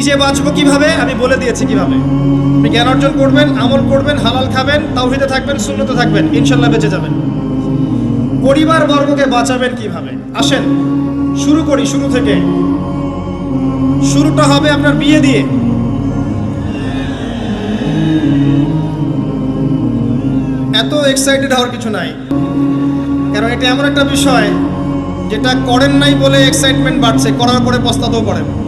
নিজে বাঁচবো কীভাবে? আমি বলে দিয়েছি কীভাবে। আপনি জ্ঞান অর্জন করবেন, আমল করবেন, হালাল খাবেন, তাওহিদে থাকবেন শূন্যতে থাকবেন, ইনশাল্লাহ বেঁচে যাবেন। পরিবার বর্গকে বাঁচাবেন কীভাবে? আসেন, শুরু করি শুরু থেকে। শুরুটা হবে আপনার বিয়ে দিয়ে। এত এক্সাইটেড হওয়ার কিছু নাই। কারণ এটা এমন একটা বিষয়, যেটা করেন নাই বলে এক্সাইটমেন্ট বাড়ছে, করার পরে পস্তাতেও পারেন।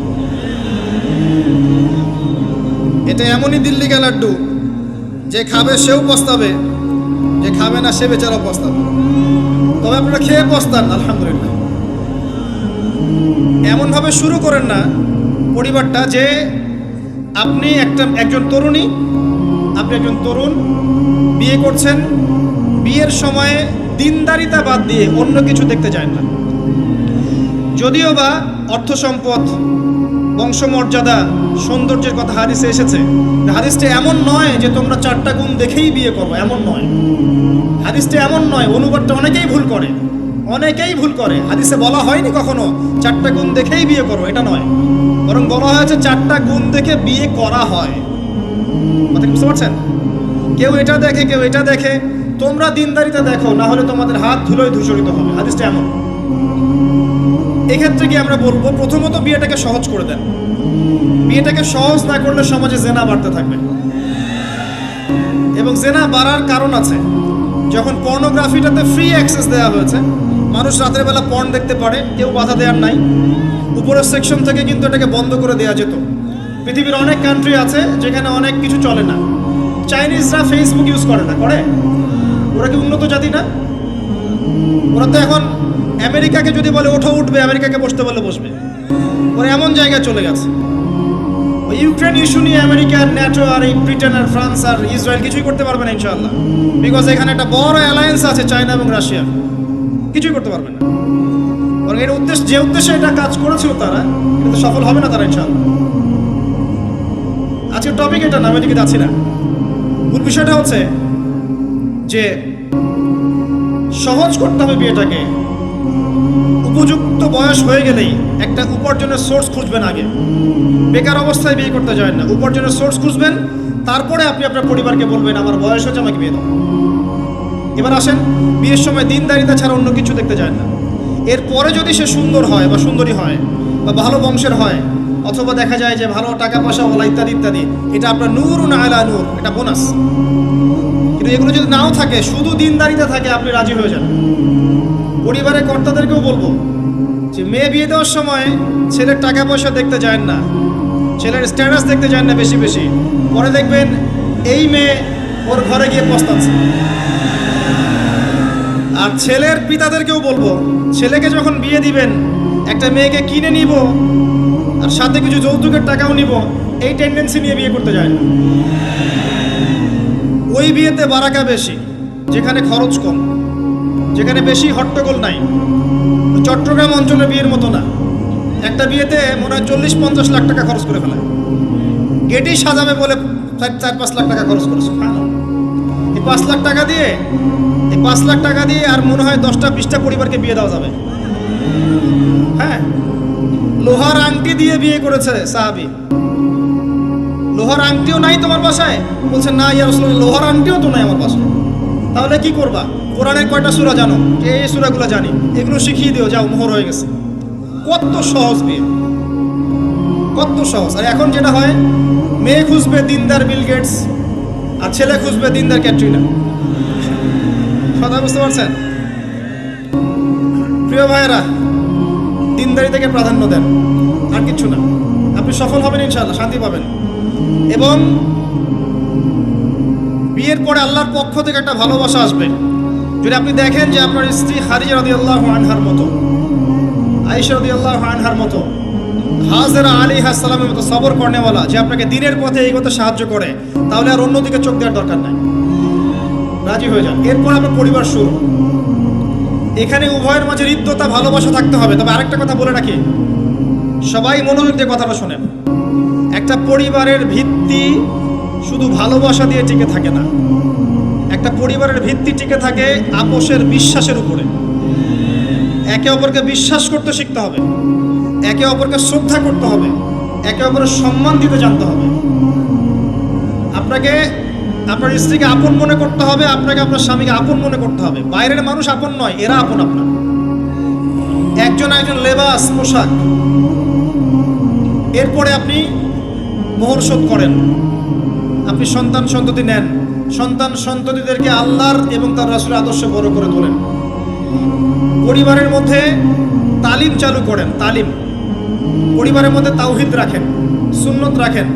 এটা এমনই দিল্লি লাড্ডু। যে খাবে সেও পস্তাবে, যে খাবে না সে বেচারাও পস্তাবে। তবে আপনারা খেয়ে পস্তান, আলহামদুলিল্লাহ। এমনভাবে শুরু করেন না পরিবারটা যে আপনি একটা, একজন তরুণী, আপনি একজন তরুণ, বিয়ে করছেন, বিয়ের সময়ে দিনদারিতা বাদ দিয়ে অন্য কিছু দেখতে যায় না। যদিও বা অর্থ সম্পদ বংশমর্যাদা, সৌন্দর্যের কথা হাদিসে এসেছে, হাদিসটা এমন নয় যে তোমরা চারটা গুণ দেখেই বিয়ে করো, এমন নয়। হাদিসটা এমন নয়, অনুবাদটা অনেকেই ভুল করে, অনেকেই ভুল করে। হাদিসে বলা হয়নি কখনো, চারটা গুণ দেখেই বিয়ে করো, এটা নয়। বরং বলা হয়েছে চারটা গুণ দেখে বিয়ে করা হয়। কথা বুঝতে পারছেন? কেউ এটা দেখে, কেউ এটা দেখে, তোমরা দিনদারিতা দেখো না হলে তোমাদের হাত ধুলোয় ধূসরিত হবে। হাদিসটা এমন। এক্ষেত্রে কি আমরা বলব, প্রথমত বিয়েটাকে সহজ করে দেন। বিয়েটাকে সহজ না করলে সমাজে জেনা বাড়তে থাকবে। এবং জেনা বাড়ার কারণ আছে, যখন পর্নোগ্রাফিটাতে ফ্রি অ্যাক্সেস দেওয়া হয়েছে, মানুষ রাতের বেলা পর্ন দেখতে পারে, কেউ বাধা দেওয়ার নাই। উপরের সেকশন থেকে কিন্তু এটাকে বন্ধ করে দেওয়া যেত। পৃথিবীর অনেক কান্ট্রি আছে যেখানে অনেক কিছু চলে না। চাইনিজরা ফেসবুক ইউজ করে না, করে? ওরা কি উন্নত জাতি না? ওরা তো এখন আমেরিকাকে যদি বলে ওঠো, উঠবে, আমেরিকাকে বসতে বলে বসবে। ওরা এমন জায়গায় চলে গেছে। ইউক্রেন ইস্যু নিয়ে আমেরিকার ন্যাটো আর এই ব্রিটেন আর ফ্রান্স আর ইসরায়েল কিছুই করতে পারবে না, ইনশাআল্লাহ। বিকজ এখানে একটা বড় অ্যালায়েন্স আছে চায়না এবং রাশিয়া। কিছুই করতে পারবে না। বরং এর উদ্দেশ্য যে উদ্দেশ্যে এটা কাজ করেছিল তারা কিন্তু সফল হবে না তারা, ইনশাআল্লাহ। আজকের টপিক এটা না, আমি যাচ্ছি না। মূল বিষয়টা হচ্ছে যে সহজ করতে হবে বিয়েটাকে। উপযুক্ত বয়স হয়ে গেলেই একটা উপার্জনের সোর্স খুঁজবেন আগে। বেকার অবস্থায় বিয়ে করতে যায় না। উপার্জনের সোর্স খুঁজবেন, তারপরে আপনি আপনার পরিবারকে বলবেন, আমার বয়স হচ্ছে আমাকে বিয়ে দাও। এবার আসেন, বিয়ের সময় দিনদারিতা ছাড়া অন্য কিছু দেখতে যায় না। এরপরে যদি সে সুন্দর হয় বা সুন্দরী হয় বা ভালো বংশের হয়, অথবা দেখা যায় যে ভালো টাকা পয়সা বলা ইত্যাদি ইত্যাদি, এটা আপনার নূর না আলা নূর এটা বোনাস। কিন্তু এগুলো যদি নাও থাকে, শুধু দিনদারিতে থাকে, আপনি রাজি হয়ে যান পরিবারের কর্তাদেরকেও বলব যে মেয়ে বিয়ে দেওয়ার সময় ছেলের টাকা পয়সা দেখতে যায় না। ছেলের স্ট্যাটাস দেখতে যায় না বেশি বেশি। পরে দেখবেন এই মেয়ে ওর ঘরে গিয়ে পস্তাচ্ছে। আর ছেলের পিতাদেরকেও বলব, ছেলেকে যখন বিয়ে দিবেন, একটা মেয়েকে কিনে নিব আর সাথে কিছু যৌতুকের টাকাও নিব, এই টেন্ডেন্সি নিয়ে বিয়ে করতে যায় না। ওই বিয়েতে বারাকা বেশি, যেখানে খরচ কম। যেখানে বেশি হট্টগোল নাই। চট্টগ্রাম অঞ্চলের বিয়ের মতো না। একটা বিয়েতে মনে হয় চল্লিশ পঞ্চাশ লাখ টাকা খরচ করে ফেলে। গেটেই সাজাবে বলে চার পাঁচ লাখ টাকা খরচ করেছে। এই পাঁচ লাখ টাকা দিয়ে, এই পাঁচ লাখ টাকা দিয়ে আর মনে হয় দশটা, বিশটা পরিবারকে বিয়ে দেওয়া যাবে। হ্যাঁ? লোহার আংটি দিয়ে বিয়ে করেছে সাহাবি। লোহার আংটিও নাই তোমার বাসায়? বলছে, না ইয়া রসুল্লাহ লোহার আংটিও তো নাই আমার বাসায়। তাহলে কি করবা? কোরআনের কয়টা সুরা জানো? এই সুরাগুলো জানি, এগুলো শিখিয়ে দিও, যাও, মোহর হয়ে গেছে। কত সহজ বিয়ে। কত সহজ। আর এখন যেটা হয়, মেয়ে খুঁজবে দিনদার বিল গেটস, আর ছেলে খুঁজবে দিনদার ক্যাটরিনা। কথা বুঝতে পারছেন? প্রিয় ভাইয়েরা, দিনদারি থেকে প্রাধান্য দেন, আর কিছু না। আপনি সফল হবেন ইনশাআল্লাহ, শান্তি পাবেন। এবং বিয়ের পরে আল্লাহর পক্ষ থেকে একটা ভালোবাসা আসবে। যদি আপনি দেখেন যে আপনার স্ত্রী খারিজা রদি আল্লাহ আনহার মতো আইসা রদি আল্লাহ আনহার মতো, হাজরা আলী হাসালামের মতো সবর কর্নেওয়ালা যে আপনাকে দিনের পথে এগোতে সাহায্য করে, তাহলে আর অন্যদিকে চোখ দেওয়ার দরকার নাই। রাজি হয়ে যান। এরপর আপনার পরিবার শুরু। এখানে উভয়ের মাঝে হৃদ্যতা, ভালোবাসা থাকতে হবে। তবে আরেকটা কথা বলে রাখি। সবাই মনোযোগ দিয়ে কথাটা শোনেন। একটা পরিবারের ভিত্তি শুধু ভালোবাসা দিয়ে টিকে থাকে না। একটা পরিবারের ভিত্তি টিকে থাকে আপোষের বিশ্বাসের উপরে। একে অপরকে বিশ্বাস করতে শিখতে হবে। একে অপরকে শ্রদ্ধা করতে হবে। একে অপরের সম্মান দিতে জানতে হবে। আপনাকে, আপনার স্ত্রীকে আপন মনে করতে হবে, আপনাকে আপনার স্বামীকে আপন মনে করতে হবে। বাইরের মানুষ আপন নয়, এরা আপন আপনার। একজন একজন লেবাস, পোশাক। এরপরে আপনি মোহর শোধ করেন। আপনি সন্তান সন্ততি নেন। সন্তান সন্ততিদেরকে আল্লাহর এবং তার রাসুলের আদর্শে বড় করে তোলেন। পরিবারের মধ্যে তালিম চালু করেন, তালিম। পরিবারের মধ্যে তাওহিদ রাখেন, সুন্নত রাখেন,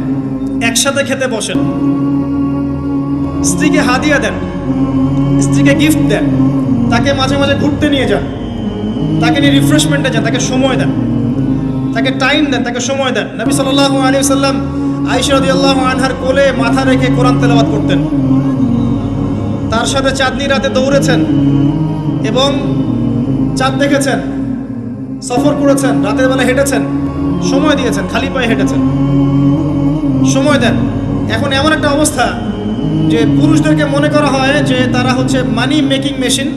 একসাথে খেতে বসেন। স্ত্রীকে হাদিয়া দেন, স্ত্রীকে গিফট দেন, তাকে মাঝে মাঝে ঘুরতে নিয়ে যান, তাকে নিয়ে রিফ্রেশমেন্টে যান, তাকে সময় দেন, তাকে টাইম দেন, তাকে সময় দেন। নবী সাল্লাল্লাহু আলাইহি সাল্লাম আনহার কোলে মাথা রেখে কোরআন তেলাওয়াত করতেন। তার সাথে চাঁদনি রাতে দৌড়েছেন এবং চাঁদ দেখেছেন, সফর করেছেন, রাতের বেলা হেঁটেছেন, সময় দিয়েছেন, খালি পায়ে হেঁটেছেন। সময় দেন। এখন এমন একটা অবস্থা যে পুরুষদেরকে মনে করা হয় যে তারা হচ্ছে মানি মেকিং মেশিন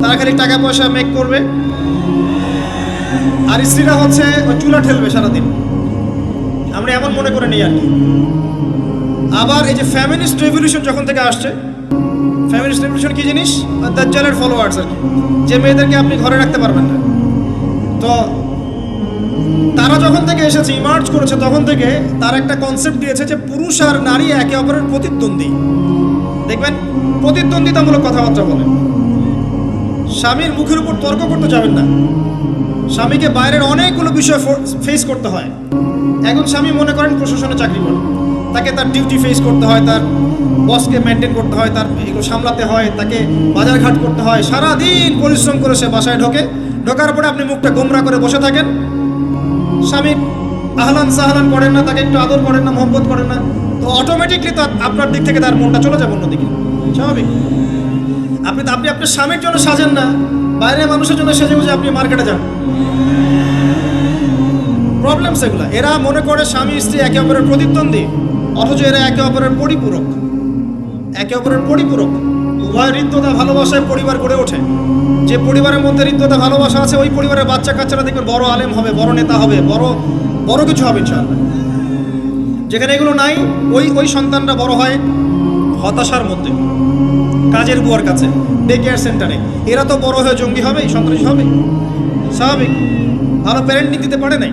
তারা খালি টাকা পয়সা মেক করবে, আর স্ত্রীরা হচ্ছে চুলা ঠেলবে সারাদিন। আমরা এমন মনে করে নিই আর কি। আবার এই যে ফ্যামিলিস্ট রেভলিউশন যখন থেকে আসছে ফ্যামিলিস্ট রেভলিউশন কি জিনিস? দাজ্জালের ফলোয়ার্স আর কি। যে মেয়েদেরকে আপনি ঘরে রাখতে পারবেন না। তো তারা যখন থেকে এসেছে ইমার্জ করেছে, তখন থেকে তার একটা কনসেপ্ট দিয়েছে যে পুরুষ আর নারী একে অপরের প্রতিদ্বন্দ্বী। দেখবেন, প্রতিদ্বন্দ্বিতামূলক কথাবার্তা বলে। স্বামীর মুখের উপর তর্ক করতে যাবেন না। স্বামীকে বাইরের অনেকগুলো বিষয় ফেস করতে হয়। এখন স্বামী মনে করেন প্রশাসনে চাকরি করে। তাকে তার ডিউটি ফেস করতে হয়, তার বসকে মেনটেন করতে হয়, তার এগুলো সামলাতে হয়, তাকে বাজারঘাট করতে হয়। সারা দিন পরিশ্রম করে সে বাসায় ঢোকে। ঢোকার পরে আপনি মুখটা গোমরা করে বসে থাকেন। স্বামী আহলান সাহলান করেন না, তাকে একটু আদর করেন না, মহব্বত করেন না। তো অটোমেটিকলি তার আপনার দিক থেকে তার মনটা চলে যাবে অন্যদিকে। স্বাভাবিক? আপনি আপনি আপনার স্বামীর জন্য সাজেন না। বাইরের মানুষের জন্য সেজে বুঝে আপনি মার্কেটে যান। প্রবলেম সেগুলো এরা মনে করে স্বামী, স্ত্রী একে অপরের প্রতিদ্বন্দ্বী, অথচ এরা একে অপরের পরিপূরক। একে অপরের পরিপূরক। উভয় হৃদ্যতা ভালোবাসায় পরিবার গড়ে ওঠে। যে পরিবারের মধ্যে হৃদ্যতা ভালোবাসা আছে, ওই পরিবারের বাচ্চা কাচ্চারা দেখবেন বড় আলেম হবে, বড় নেতা হবে, বড় বড় কিছু হবে ইনশাআল্লাহ। যেখানে এগুলো নাই, ওই ওই সন্তানরা বড় হয় হতাশার মধ্যে। কাজের বুয়ার কাছে ডে কেয়ার সেন্টারে এরা তো বড় হয়ে জঙ্গি হবে সন্ত্রাসী হবে। স্বাভাবিক। ভালো প্যারেন্টিং দিতে পারে নাই?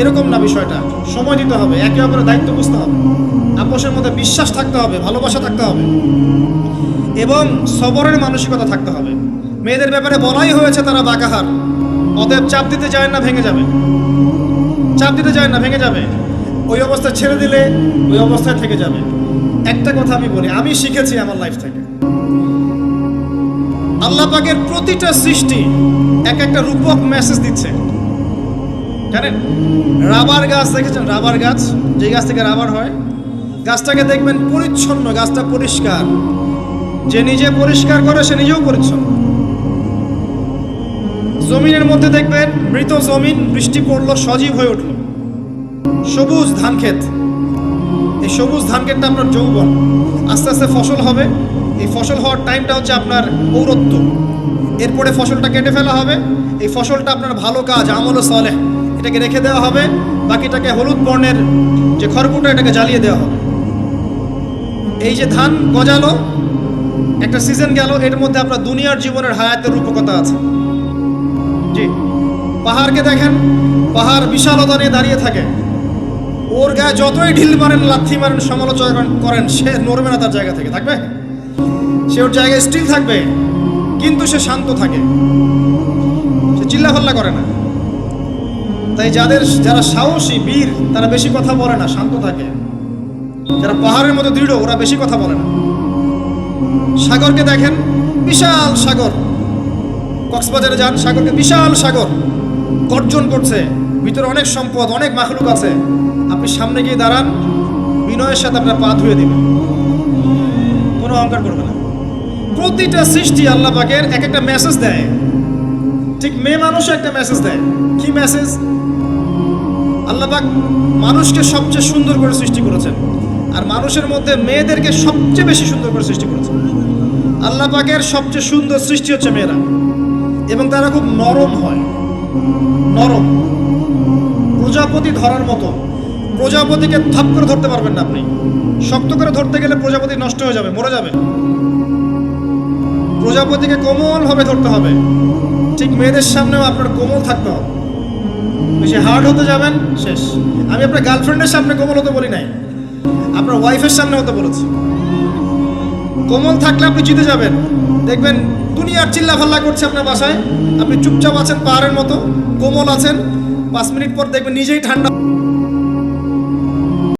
এরকম না বিষয়টা। সময় দিতে হবে, একে অপরের দায়িত্ব বুঝতে হবে। আপোষের মধ্যে বিশ্বাস থাকতে হবে, ভালোবাসা থাকতে হবে। এবং সবরের মানসিকতা থাকতে হবে। মেয়েদের ব্যাপারে বলাই হয়েছে তারা বাঁকাহার। অতএব চাপ দিতে যায় না, ভেঙে যাবে। চাপ দিতে যায় না, ভেঙে যাবে। ওই অবস্থায় ছেড়ে দিলে ওই অবস্থায় থেকে যাবে। একটা কথা আমি বলি, আমি শিখেছি আমার লাইফ থেকে। আল্লাহ পাকের প্রতিটা সৃষ্টি এক একটা রূপক মেসেজ দিচ্ছে। জানেন? রাবার গাছ, দেখেছেন রাবার গাছ? যে গাছ থেকে রাবার হয়, গাছটাকে দেখবেন পরিচ্ছন্ন, গাছটা পরিষ্কার। যে নিজে পরিষ্কার করে, সে নিজেও পরিচ্ছন্ন। জমিনের মধ্যে দেখবেন মৃত জমিন, বৃষ্টি পড়ল, সজীব হয়ে উঠল। সবুজ ধান ক্ষেত এই সবুজ ধান ক্ষেতটা আপনার যৌবন। আস্তে আস্তে ফসল হবে। এই ফসল হওয়ার টাইমটা হচ্ছে আপনার পৌরত্ব। এরপরে ফসলটা কেটে ফেলা হবে। এই ফসলটা আপনার ভালো কাজ, আমল ও সলেহ, এটাকে রেখে দেওয়া হবে। বাকিটাকে হলুদ বর্ণের যে খড়কুটা এটাকে জ্বালিয়ে দেওয়া হবে। এই যে ধান গজালো, একটা সিজন গেল, এর মধ্যে আপনার দুনিয়ার জীবনের হায়াতের রূপকতা আছে। জি। পাহাড়কে দেখেন, পাহাড় বিশালতা নিয়ে দাঁড়িয়ে থাকে। ওর গায়ে যতই ঢিল মারেন, লাথি মারেন, সমালোচনা করেন- সে নড়বে না তার জায়গা থেকে, থাকবে? সে ওর জায়গায় স্টিল থাকবে, কিন্তু সে শান্ত থাকে। সে চিল্লাফাল্লা করে না। তাই যাদের, যারা সাহসী, বীর, তারা বেশি কথা বলে না, শান্ত থাকে। যারা পাহাড়ের মতো দৃঢ়, ওরা বেশি কথা বলে না। সাগরকে দেখেন, বিশাল সাগর। কক্সবাজারে যান, সাগরকে বিশাল সাগর। গর্জন করছে। ভিতরে অনেক সম্পদ, অনেক মাখলুক আছে। আপনি সামনে গিয়ে দাঁড়ান, বিনয়ের সাথে আপনার পা ধুয়ে দিবেন। কোনো অহংকার করবে না। প্রতিটা সৃষ্টি আল্লাহ পাকের এক একটা মেসেজ দেয়। ঠিক মেয়ে মানুষও একটা মেসেজ দেয়। কি মেসেজ আল্লাহ পাক মানুষকে সবচেয়ে সুন্দর করে সৃষ্টি করেছেন। আর মানুষের মধ্যে মেয়েদেরকে সবচেয়ে বেশি সুন্দর করে সৃষ্টি করেছেন। আল্লাহ পাকের সবচেয়ে সুন্দর সৃষ্টি হচ্ছে মেয়েরা। এবং তারা খুব নরম হয়। নরম। প্রজাপতি ধরার মতো। প্রজাপতিকে থাপ করে ধরতে পারবেন না আপনি। শক্ত করে ধরতে গেলে প্রজাপতি নষ্ট হয়ে যাবে, মরে যাবে। প্রজাপতিকে কোমলভাবে ধরতে হবে। ঠিক মেয়েদের সামনেও আপনার কোমল থাকতে হবে। বেশি হার্ড হতে যাবেন, শেষ। আমি আপনার গার্লফ্রেন্ডের সামনে কোমল হতে বলি নাই। আপনার ওয়াইফের সামনে হতে বলেছি। কোমল থাকলে আপনি জিতে যাবেন। দেখবেন দুনিয়ার চিল্লা ফাল্লা করছে আপনার বাসায়। আপনি চুপচাপ আছেন পাহাড়ের মতো, কোমল আছেন। পাঁচ মিনিট পর দেখবেন নিজেই ঠান্ডা